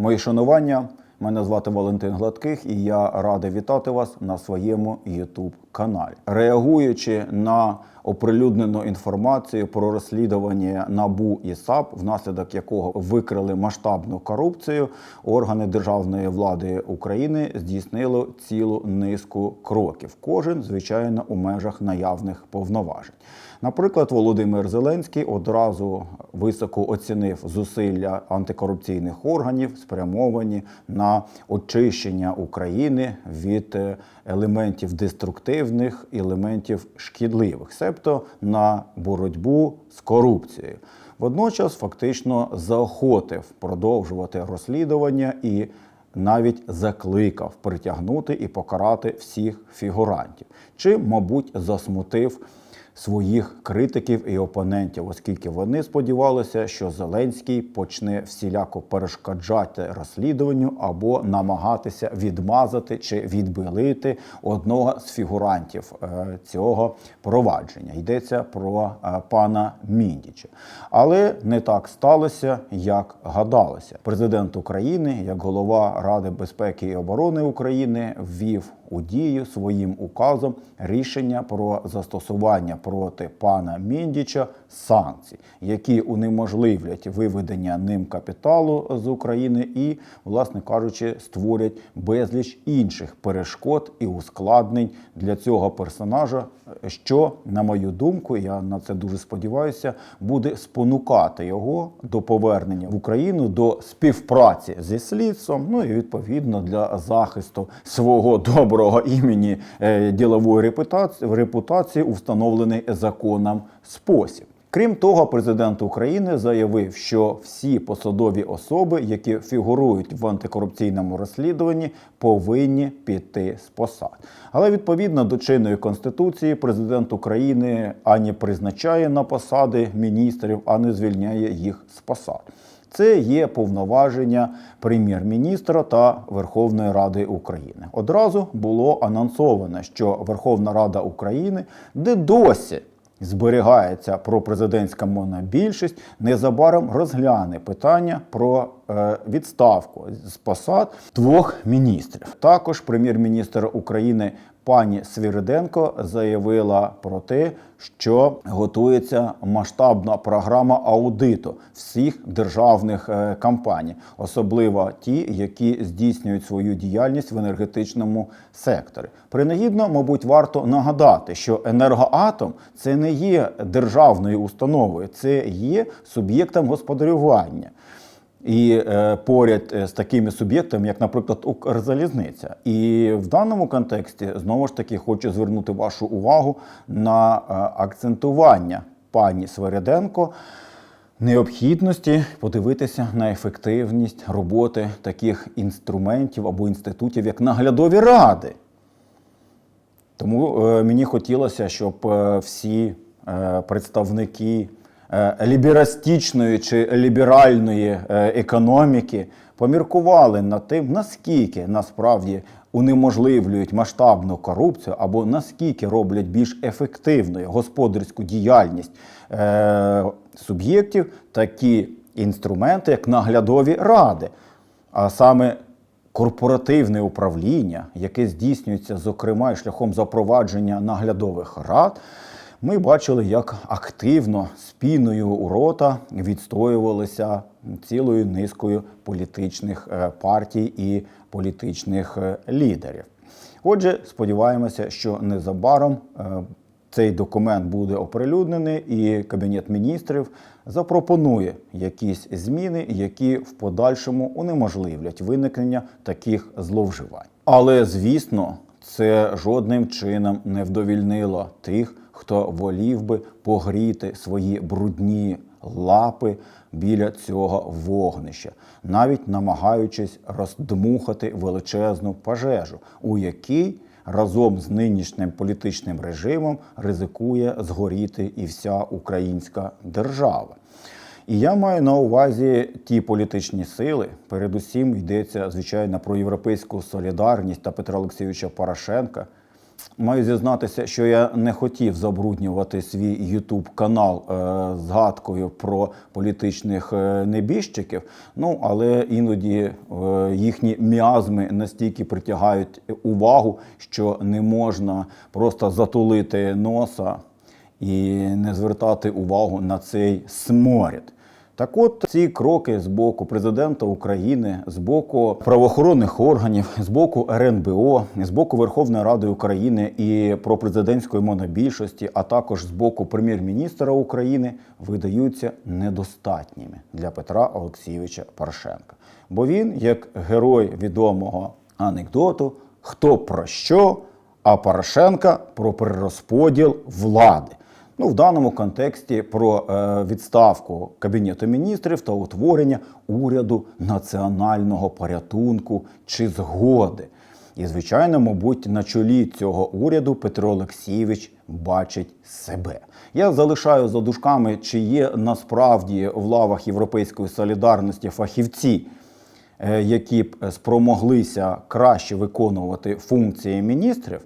Мої шанування. Мене звати Валентин Гладких, і я радий вітати вас на своєму youtube каналі. Реагуючи на оприлюднену інформацію про розслідування НАБУ і САП, внаслідок якого викрили масштабну корупцію, органи державної влади України здійснили цілу низку кроків. Кожен, звичайно, у межах наявних повноважень. Наприклад, Володимир Зеленський одразу високо оцінив зусилля антикорупційних органів, спрямовані на очищення України від е, елементів деструктивних, елементів шкідливих, себто на боротьбу з корупцією. Водночас фактично заохотив продовжувати розслідування і навіть закликав притягнути і покарати всіх фігурантів, чи, мабуть, засмутив своїх критиків і опонентів, оскільки вони сподівалися, що Зеленський почне всіляко перешкоджати розслідуванню або намагатися відмазати чи відбилити одного з фігурантів е, цього провадження. Йдеться про е, пана Міндіча. Але не так сталося, як гадалося. Президент України, як голова Ради безпеки і оборони України, ввів у дію своїм указом рішення про застосування проти пана Міндіча санкцій, які унеможливлять виведення ним капіталу з України і, власне кажучи, створять безліч інших перешкод і ускладнень для цього персонажа, що, на мою думку, я на це дуже сподіваюся, буде спонукати його до повернення в Україну до співпраці зі слідством, ну і відповідно для захисту свого доброго імені е, ділової репутації, репутації у встановлений законом спосіб. Крім того, президент України заявив, що всі посадові особи, які фігурують в антикорупційному розслідуванні, повинні піти з посад. Але відповідно до чинної конституції, президент України ані призначає на посади міністрів, а не звільняє їх з посад. Це є повноваження прем'єр-міністра та Верховної Ради України. Одразу було анонсовано, що Верховна Рада України, де досі зберігається пропрезидентська монобільшість, незабаром розгляне питання про е, відставку з посад двох міністрів. Також прем'єр-міністр України пані Свіриденко заявила про те, що готується масштабна програма аудиту всіх державних е, компаній, особливо ті, які здійснюють свою діяльність в енергетичному секторі. Принагідно, мабуть, варто нагадати, що енергоатом це не є державною установою, це є суб'єктом господарювання. І е, поряд е, з такими суб'єктами, як, наприклад, Укрзалізниця. І в даному контексті знову ж таки хочу звернути вашу увагу на е, акцентування пані Свереденко необхідності подивитися на ефективність роботи таких інструментів або інститутів, як наглядові ради. Тому е, мені хотілося, щоб е, всі е, представники ліберастичної чи ліберальної е, економіки поміркували над тим, наскільки насправді унеможливлюють масштабну корупцію, або наскільки роблять більш ефективною господарську діяльність е, суб'єктів такі інструменти, як наглядові ради. А саме корпоративне управління, яке здійснюється, зокрема, і шляхом запровадження наглядових рад, ми бачили, як активно спіною у рота відстоювалися цілою низкою політичних е, партій і політичних е, лідерів. Отже, сподіваємося, що незабаром е, цей документ буде оприлюднений, і Кабінет міністрів запропонує якісь зміни, які в подальшому унеможливлять виникнення таких зловживань. Але звісно, це жодним чином не вдовільнило тих, хто волів би погріти свої брудні лапи біля цього вогнища, навіть намагаючись роздмухати величезну пожежу, у якій разом з нинішнім політичним режимом ризикує згоріти і вся українська держава. І я маю на увазі ті політичні сили. Передусім йдеться, звичайно, про європейську солідарність та Петра Олексійовича Порошенка, Маю зізнатися, що я не хотів забруднювати свій YouTube канал е, згадкою про політичних е, небіжчиків. Ну але іноді е, їхні міазми настільки притягають увагу, що не можна просто затулити носа і не звертати увагу на цей сморід. Так от ці кроки з боку президента України, з боку правоохоронних органів, з боку РНБО, з боку Верховної Ради України і пропрезидентської монобільшості, а також з боку прем'єр-міністра України видаються недостатніми для Петра Олексійовича Порошенка. Бо він, як герой відомого анекдоту, хто про що, а Порошенка про перерозподіл влади. Ну, в даному контексті про е, відставку Кабінету міністрів та утворення уряду національного порятунку чи згоди. І, звичайно, мабуть, на чолі цього уряду Петро Олексійович бачить себе. Я залишаю за дужками, чи є насправді в лавах Європейської солідарності фахівці, е, які б спромоглися краще виконувати функції міністрів.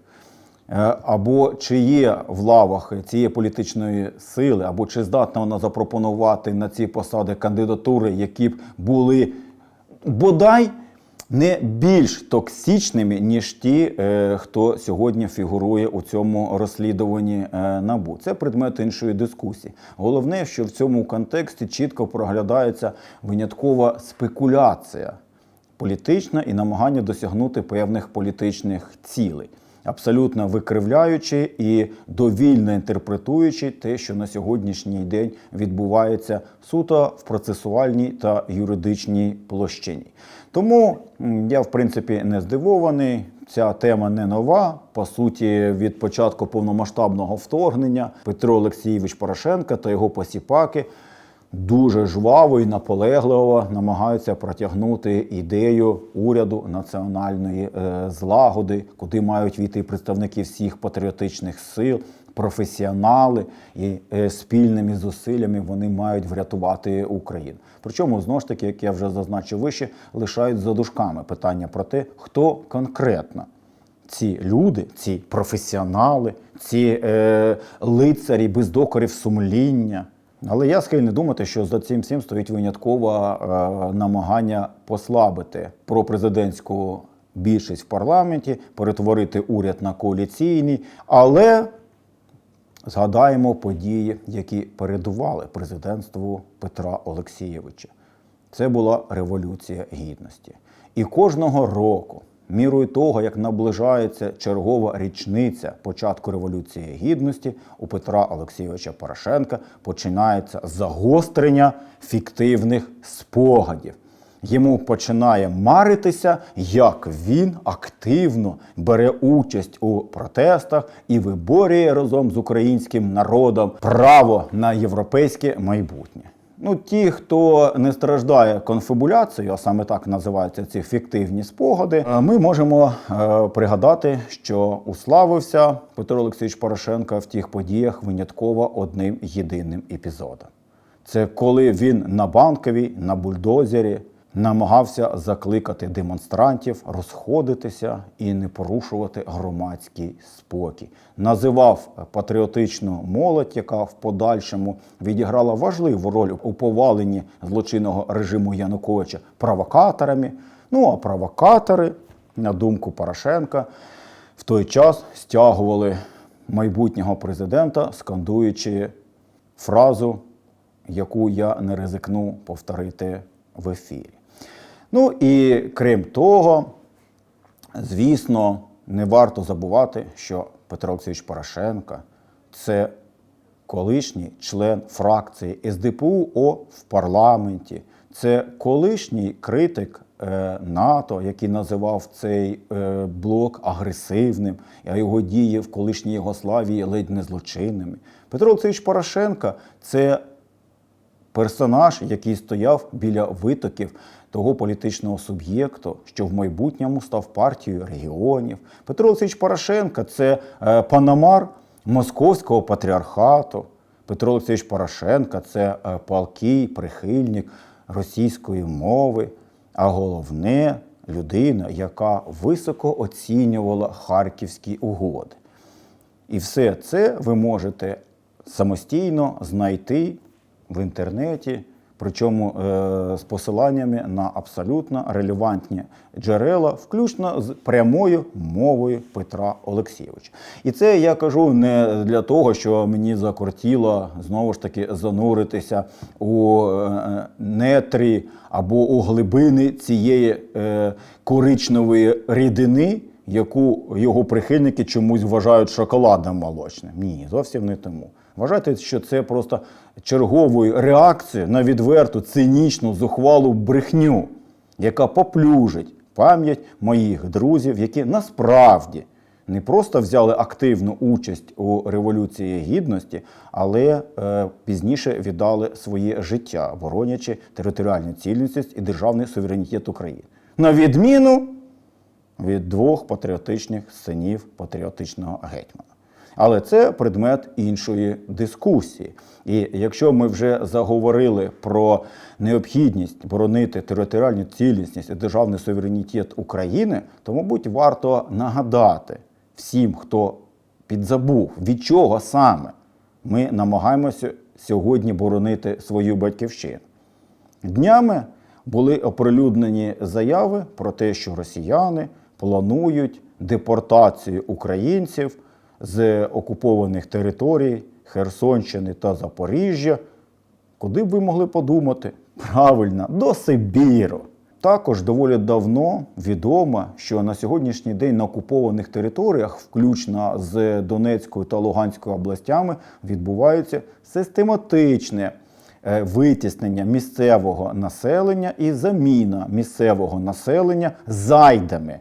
Е, Або чи є в лавах цієї політичної сили, або чи здатна вона запропонувати на ці посади кандидатури, які б були бодай не більш токсичними, ніж ті, е, хто сьогодні фігурує у цьому розслідуванні е, набу. Це предмет іншої дискусії. Головне, що в цьому контексті чітко проглядається виняткова спекуляція політична і намагання досягнути певних політичних цілей абсолютно викривляючи і довільно інтерпретуючи те, що на сьогоднішній день відбувається суто в процесуальній та юридичній площині. Тому я, в принципі, не здивований. Ця тема не нова. По суті, від початку повномасштабного вторгнення Петро Олексійович Порошенко та його посіпаки дуже жваво і наполегливо намагаються протягнути ідею уряду національної е, злагоди, куди мають війти представники всіх патріотичних сил, професіонали, і е, спільними зусиллями вони мають врятувати Україну. Причому знову ж таки, як я вже зазначив вище, лишають за дужками питання про те, хто конкретно ці люди, ці професіонали, ці е, лицарі без докорів сумління. Але я схильний думати, що за цим всім стоїть виняткове намагання послабити пропрезидентську більшість в парламенті, перетворити уряд на коаліційний. Але згадаємо події, які передували президентству Петра Олексійовича. Це була революція гідності. І кожного року, мірою того, як наближається чергова річниця початку революції гідності, у Петра Олексійовича Порошенка починається загострення фіктивних спогадів. Йому починає маритися, як він активно бере участь у протестах і виборює разом з українським народом право на європейське майбутнє. Ну, ті, хто не страждає конфабуляцією, а саме так називаються ці фіктивні спогади, е, ми можемо е, пригадати, що уславився Петро Олексійович Порошенко в тих подіях винятково одним єдиним епізодом. Це коли він на банковій, на бульдозері намагався закликати демонстрантів розходитися і не порушувати громадський спокій. Називав патріотичну молодь, яка в подальшому відіграла важливу роль у поваленні злочинного режиму Януковича провокаторами. Ну а провокатори, на думку Порошенка, в той час стягували майбутнього президента, скандуючи фразу, яку я не ризикну повторити в ефірі. Ну і крім того, звісно, не варто забувати, що Петро Олексійович Порошенко це колишній член фракції СДПУ О в парламенті. Це колишній критик е, НАТО, який називав цей е, блок агресивним, а його дії в колишній Єгославії ледь не злочинними. Петро Олексійович Порошенко це персонаж, який стояв біля витоків того політичного суб'єкту, що в майбутньому став партією регіонів. Петро Олексійович Порошенко це е, панамар московського патріархату. Петро Олексійович Порошенко це е, палкий прихильник російської мови, а головне людина, яка високо оцінювала харківські угоди. І все це ви можете самостійно знайти в інтернеті, причому е, з посиланнями на абсолютно релевантні джерела, включно з прямою мовою Петра Олексійовича. І це я кажу не для того, що мені закортіло знову ж таки зануритися у е, нетрі або у глибини цієї е, коричневої рідини, яку його прихильники чомусь вважають шоколадним молочним. Ні, зовсім не тому. Вважайте, що це просто черговою реакцією на відверту, цинічну, зухвалу брехню, яка поплюжить пам'ять моїх друзів, які насправді не просто взяли активну участь у революції гідності, але е, пізніше віддали своє життя, боронячи територіальну цілісність і державний суверенітет України. На відміну від двох патріотичних синів патріотичного гетьмана. Але це предмет іншої дискусії. І якщо ми вже заговорили про необхідність боронити територіальну цілісність і державний суверенітет України, то, мабуть, варто нагадати всім, хто підзабув, від чого саме ми намагаємося сьогодні боронити свою батьківщину. Днями були оприлюднені заяви про те, що росіяни планують депортацію українців з окупованих територій Херсонщини та Запоріжжя. Куди б ви могли подумати? Правильно, до Сибіру. Також доволі давно відомо, що на сьогоднішній день на окупованих територіях, включно з Донецькою та Луганською областями, відбувається систематичне е, витіснення місцевого населення і заміна місцевого населення зайдами.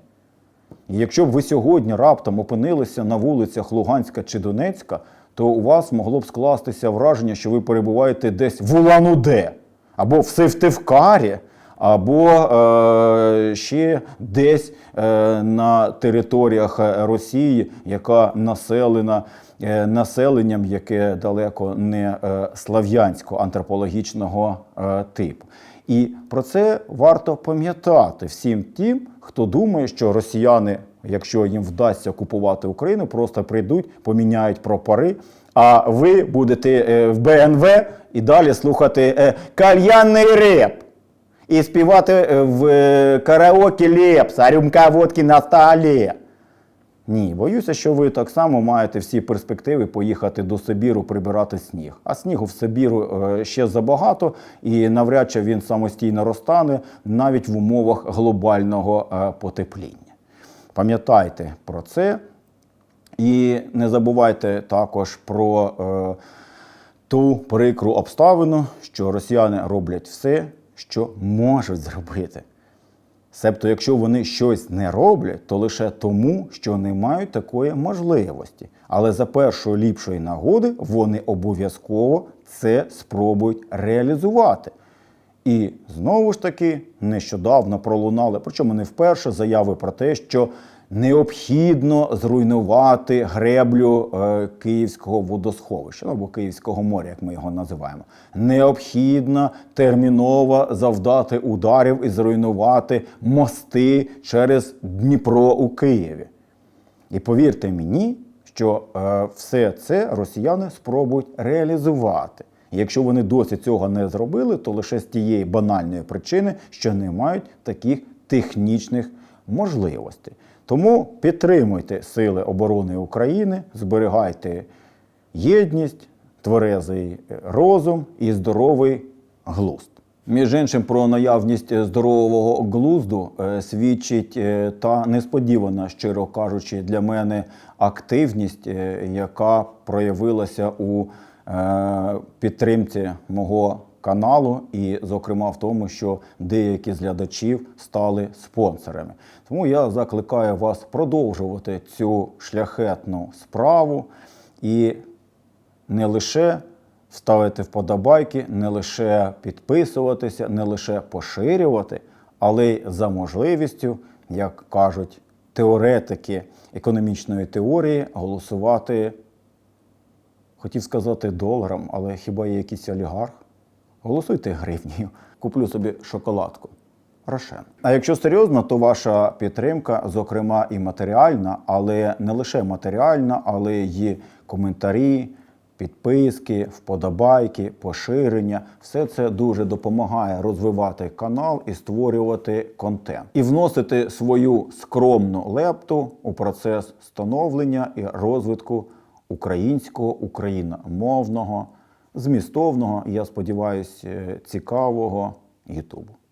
І якщо б ви сьогодні раптом опинилися на вулицях Луганська чи Донецька, то у вас могло б скластися враження, що ви перебуваєте десь в Улан-Удэ, або в Севтевкарі, або е, ще десь е, на територіях Росії, яка населена е, населенням, яке далеко не е, слав'янського антропологічного е, типу. І про це варто пам'ятати всім тим, хто думає, що росіяни, якщо їм вдасться окупувати Україну, просто прийдуть, поміняють прапори. А ви будете е, в БНВ і далі слухати е, кальянний реп і співати е, в караоке лепс, а рюмка водки на столі. Ні, боюся, що ви так само маєте всі перспективи поїхати до Сибіру прибирати сніг. А снігу в Сибіру е, ще забагато, і навряд чи він самостійно розтане навіть в умовах глобального е, потепління. Пам'ятайте про це. І не забувайте також про е, ту прикру обставину, що росіяни роблять все, що можуть зробити. Себто, якщо вони щось не роблять, то лише тому, що не мають такої можливості. Але за першої ліпшої нагоди вони обов'язково це спробують реалізувати. І знову ж таки нещодавно пролунали, причому не вперше, заяви про те, що необхідно зруйнувати греблю е, Київського водосховища ну, або Київського моря, як ми його називаємо. Необхідно терміново завдати ударів і зруйнувати мости через Дніпро у Києві. І повірте мені, що е, все це росіяни спробують реалізувати. Якщо вони досі цього не зробили, то лише з тієї банальної причини, що не мають таких технічних можливостей. Тому підтримуйте Сили оборони України, зберігайте єдність, тверезий розум і здоровий глузд. Між іншим, про наявність здорового глузду е, свідчить е, та несподівана, щиро кажучи, для мене активність, е, яка проявилася у е, підтримці мого каналу, і, зокрема, в тому, що деякі з глядачів стали спонсорами. Тому я закликаю вас продовжувати цю шляхетну справу і не лише ставити вподобайки, не лише підписуватися, не лише поширювати, але й за можливістю, як кажуть теоретики економічної теорії, голосувати, хотів сказати доларом, але хіба є якийсь олігарх? Голосуйте гривнею, куплю собі шоколадку. Рошен. А якщо серйозно, то ваша підтримка, зокрема і матеріальна, але не лише матеріальна, але й коментарі, підписки, вподобайки, поширення. Все це дуже допомагає розвивати канал і створювати контент, і вносити свою скромну лепту у процес становлення і розвитку українського, україномовного, змістовного, я сподіваюся, цікавого Ютубу.